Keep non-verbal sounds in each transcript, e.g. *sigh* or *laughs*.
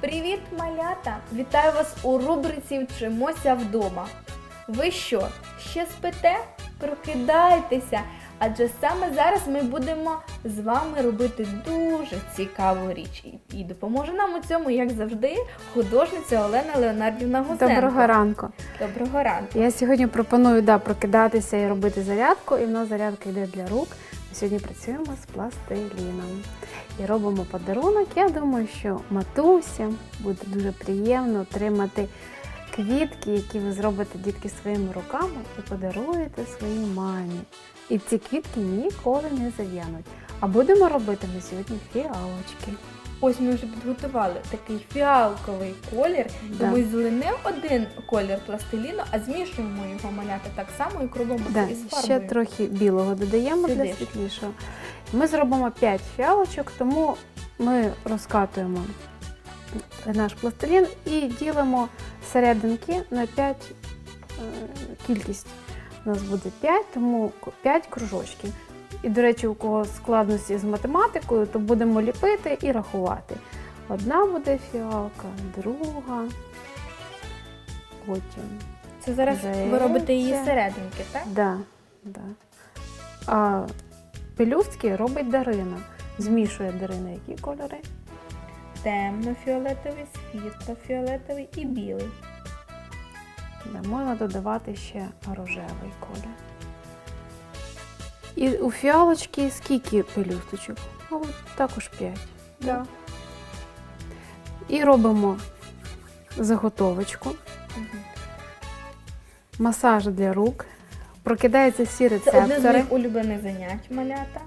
Привіт, малята! Вітаю вас у рубриці Вчимося вдома. Ви що, ще спите? Прокидайтеся, адже саме зараз ми будемо з вами робити дуже цікаву річ. І- допоможе нам у цьому, як завжди, художниця Олена Леонардівна Гузенко. Доброго ранку. Доброго ранку. Я сьогодні пропоную да, прокидатися і робити зарядку, і в нас зарядка йде для рук. Сьогодні працюємо з пластиліном і робимо подарунок. Я думаю, що матусям буде дуже приємно отримати квітки, які ви зробите дітки своїми руками і подаруєте своїй мамі. І ці квітки ніколи не зав'януть. А будемо робити ми сьогодні фіалочки. Ось ми вже підготували такий фіалковий колір. Да. Вивезли не один колір пластиліну, а змішуємо його маляти так само, як робимо Да, із ще трохи білого додаємо Сюди для світлішого. Ми зробимо 5 фіалочок, тому ми розкатуємо наш пластилін і ділимо серединки на 5 кількість. У нас буде 5, тому 5 кружочків. І, до речі, у кого складності з математикою, то будемо ліпити і рахувати. Одна буде фіалка, друга, потім Це зараз ви робите її серединки, так? Да, да. А пелюстки робить Дарина. Змішує Дарина які кольори? Темно-фіолетовий, світло-фіолетовий і білий. Да, можна додавати ще рожевий колір. І у фіалочки скільки пелюсточок? Ну, також 5. Да. І робимо заготовочку, масаж для рук. Прокидаються всі Це одне з рецептори. моїх улюблених занять малята.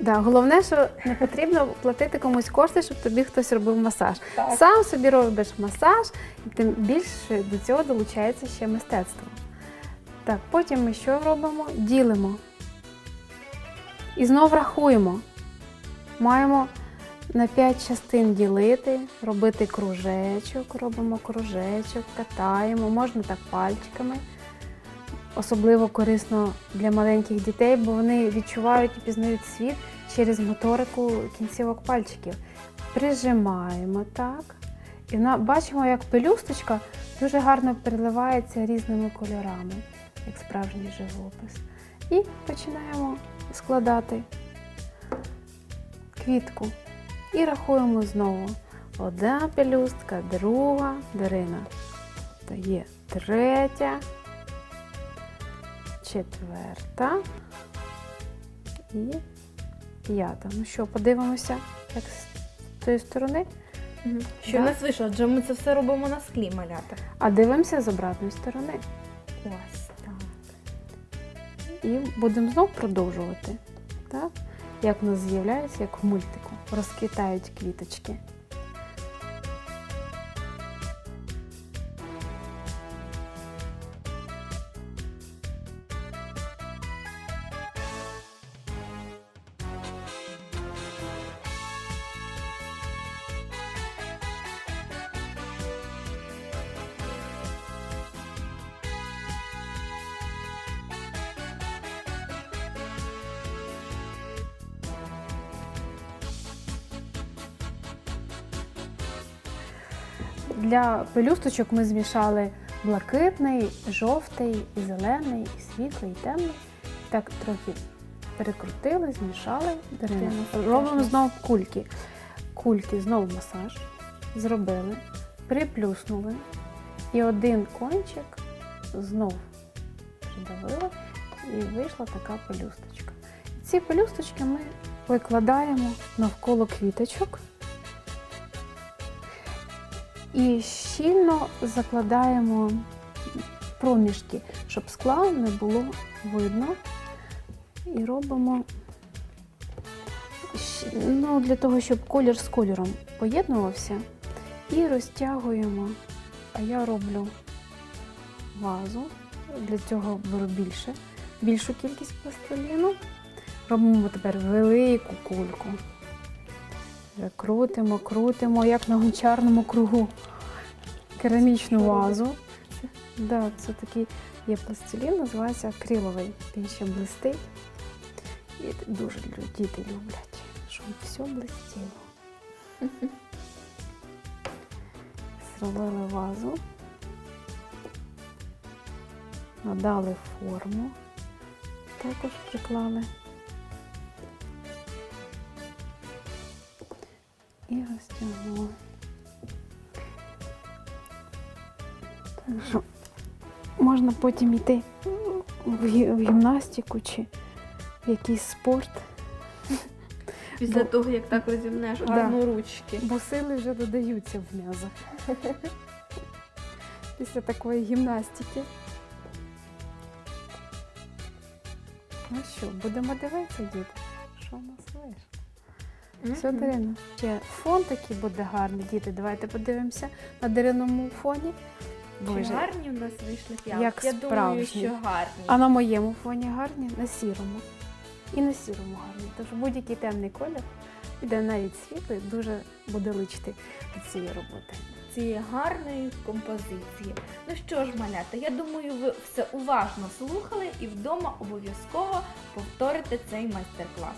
Да, головне, що не потрібно платити комусь кошти, щоб тобі хтось робив масаж. Так. Сам собі робиш масаж, і тим більше до цього долучається ще мистецтво. Так, потім ми що робимо? Ділимо. І знов рахуємо. Маємо на 5 частин ділити, робити кружечок, робимо кружечок, катаємо, можна так пальчиками. Особливо корисно для маленьких дітей, бо вони відчувають і пізнають світ через моторику кінцівок пальчиків. Прижимаємо так. І бачимо, як пелюсточка дуже гарно переливається різними кольорами, як справжній живопис. І починаємо складати квітку. І рахуємо знову. Одна пелюстка, друга, Дарина. Та є третя, четверта і п'ята. Ну що, подивимося, як з тої сторони. Що Да. в нас вийшло? Адже ми це все робимо на склі малята. А дивимося з обратної сторони. Ось. І будемо знов продовжувати. Так? Як у нас з'являється, як в мультику. Розквітають квіточки. Для пелюсточок ми змішали блакитний, жовтий, і зелений, і світлий, і темний. Так трохи перекрутили, змішали. Дарина. Робимо знову кульки. Кульки знову масаж. Зробили, приплюснули. І один кончик знов придавили, і вийшла така пелюсточка. Ці пелюсточки ми викладаємо навколо квіточок. І щільно закладаємо проміжки, щоб скла не було видно. І робимо ну, для того, щоб колір з кольором поєднувався. І розтягуємо. А я роблю вазу. Для цього беру більше, більшу кількість пластиліну. Робимо тепер велику кульку. Вже крутимо, крутимо, як на гончарному кругу. Керамічну вазу. Да, це такий є пластилін, називається акриловий. Він ще блистить. І дуже діти люблять, щоб все блистіло. зробили вазу, надали форму, також приклали. І розтягнули. Так що можна потім йти в гі- гімнастику чи в якийсь спорт, Після Бо- того, як так розімнеш Да. ручки. бо сили вже додаються в м'язах. *laughs* Після такої гімнастики. Ну що, будемо дивитися, діти, що в нас вийшло. Все. Дарина. Ще фон такий буде гарний, діти. Давайте подивимося на деревному фоні. Чи гарні у нас вийшли п'ятки? Як Я думаю, справжні. що гарні. А на моєму фоні гарні, на сірому. І на сірому гарні. Тож будь-який темний колір, іде навіть світлий, дуже буде личити до цієї роботи. цієї гарної композиції. Ну що ж, малята, я думаю, ви все уважно слухали і вдома обов'язково повторите цей майстер-клас.